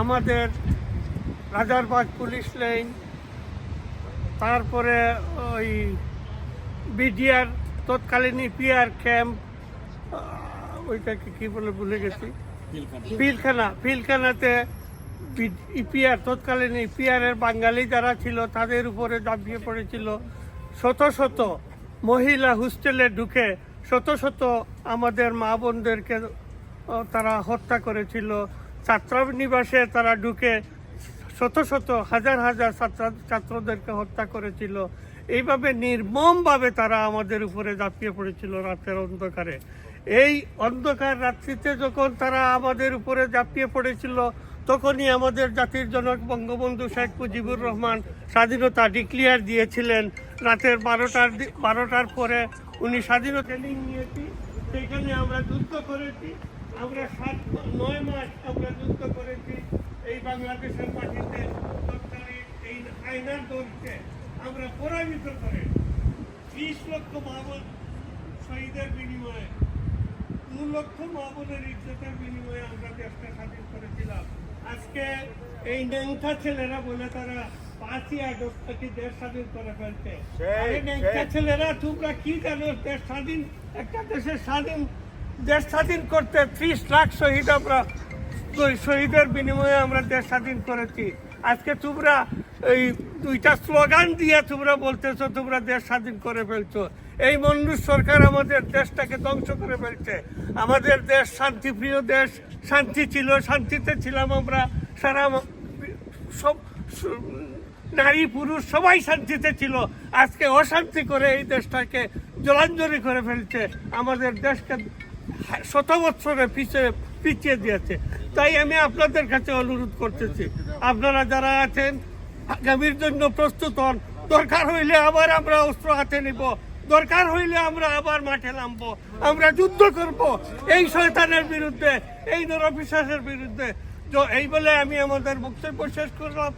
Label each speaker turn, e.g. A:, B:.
A: আমাদের Rajarbagh police line, তারপরে ওই বিডিআর, তৎকালীন ইপিআর ক্যাম্প ওইটাকে কি বলে ভুলে গেছি। পিলখানা পিলখানাতে ইপিআর, তৎকালীন ইপিআর এর বাঙালি যারা ছিল, তাদের উপরে দাবিয়ে পড়েছিল, শত শত মহিলা হোস্টেলে ঢুকে, শত শত আমাদের মা বোনদেরকে তারা হত্যা করেছিল ছাত্রানিবাসে তারা ঢুকে শত শত হাজার হাজার ছাত্র ছাত্রদেরকে হত্যা করেছিল। এইভাবে নির্মমভাবে তারা আমাদের উপরে ঝাঁপিয়ে পড়েছিল রাতের অন্ধকারে। এই অন্ধকার রাত্রিতে যখন তারা আমাদের উপরে ঝাঁপিয়ে পড়েছিল, তখনই আমাদের জাতির জনক বঙ্গবন্ধু শেখ মুজিবুর রহমান স্বাধীনতা ডিক্লিয়ার দিয়েছিলেন। রাতের বারোটার বারোটার পরে উনি স্বাধীনতা নিয়েছি সেখানে আমরা যুদ্ধ করেছি। আমরা সাত নয় মাস আমরা যুদ্ধ করেছি এই বাংলাদেশের মাটিতে এই আইনার দলকে আমরা পরাজিত করে ত্রিশ লক্ষ মামল শহীদের বিনিময়ে দু লক্ষ মামলের ইজ্জতের বিনিময়ে আমরা দেশটা স্বাধীন করেছিলাম। আজকে এই ন্যাংটা ছেলেরা বলে তারা পাঁচই আগস্ট থেকে দেশ স্বাধীন করে ফেলছে। ন্যাংটা ছেলেরা তোমরা কি জানো দেশ স্বাধীন একটা দেশের স্বাধীন দেশ স্বাধীন করতে ত্রিশ লাখ শহীদ আমরা, শহীদের বিনিময়ে আমরা দেশ স্বাধীন করেছি। আজকে তোমরা এই দুইটা স্লোগান দিয়ে তোমরা বলতেছো, তোমরা দেশ স্বাধীন করে ফেলছো। এই মন্ডুর সরকার আমাদের দেশটাকে ধ্বংস করে ফেলছে। আমাদের দেশ শান্তিপ্রিয় দেশ, শান্তি ছিল, শান্তিতে ছিলাম আমরা। সারা সব নারী, পুরুষ সবাই শান্তিতে ছিল। আজকে অশান্তি করে এই দেশটাকে জলাঞ্জলি করে ফেলছে। আমাদের দেশকে শত বছরে পিছিয়ে পিছিয়ে দিয়েছে। তাই আমি আপনাদের কাছে অনুরোধ করতেছি। আপনারা যারা আছেন, আগামীর জন্য প্রস্তুত হন। দরকার হইলে আবার আমরা অস্ত্র হাতে নিব। দরকার হইলে আমরা আবার মাঠে নামবো। আমরা যুদ্ধ করব। এই শয়তানের বিরুদ্ধে, এই নরপিশ্বাসের বিরুদ্ধে। তো এই বলে আমি আমাদের বক্তব্য শেষ করলাম।